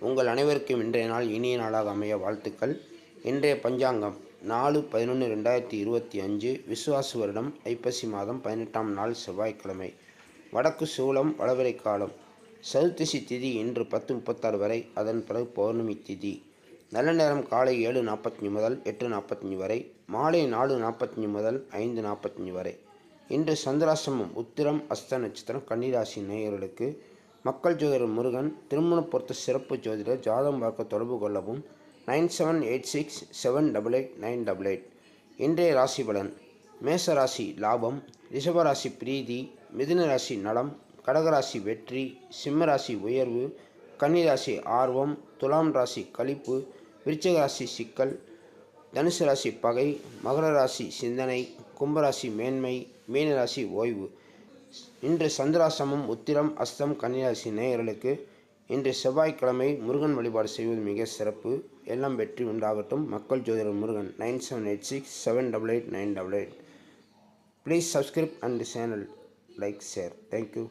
உங்கள் அனைவருக்கும் இன்றைய நாள் இனிய நாளாக அமைய வாழ்த்துக்கள். இன்றைய பஞ்சாங்கம் நாலு பதினொன்று ரெண்டாயிரத்தி இருபத்தி அஞ்சு விசுவாசு வருடம் ஐப்பசி மாதம் பதினெட்டாம் நாள் செவ்வாய்க்கிழமை. வடக்கு சூலம் வளவரை காலம். சதுர்த்தசி திதி இன்று பத்து முப்பத்தாறு வரை அதன் பிறகு பௌர்ணமி திதி. நல்ல நேரம் காலை ஏழு நாற்பத்தஞ்சு முதல் எட்டு நாற்பத்தஞ்சு வரை மாலை நாலு நாற்பத்தஞ்சு முதல் ஐந்து நாற்பத்தஞ்சு வரை. இன்று சந்திராசிரமம் உத்திரம் அஸ்த நட்சத்திரம் கன்னிராசி நேயர்களுக்கு மக்கள் ஜோதிடர் முருகன் திருமண பொறுத்த சிறப்பு ஜோதிடர் ஜாதகம் பார்க்க தொடர்பு கொள்ளவும் nine seven eight six seven double eight nine double eight. இன்றைய ராசி பலன். மேச ராசி லாபம் ரிஷபராசி பிரீதி மிதுன ராசி நலம் கடகராசி வெற்றி சிம்ம ராசி உயர்வு கன்னிராசி ஆர்வம் துலாம் ராசி கழிப்பு விருச்சக ராசி சிக்கல் தனுசு ராசி பகை மகர ராசி சிந்தனை கும்பராசி மேன்மை மீனராசி ஓய்வு. இன்று சந்திராசமம் உத்திரம் அஸ்தம் கன்னிராசி நேயர்களுக்கு இன்று செவ்வாய்க்கிழமை முருகன் வழிபாடு செய்வது மிக சிறப்பு. எல்லாம் வெற்றி உண்டாகட்டும். மக்கள் ஜோதிடர் Murugan nine seven eight six seven double eight nine double eight please subscribe and channel like share thank you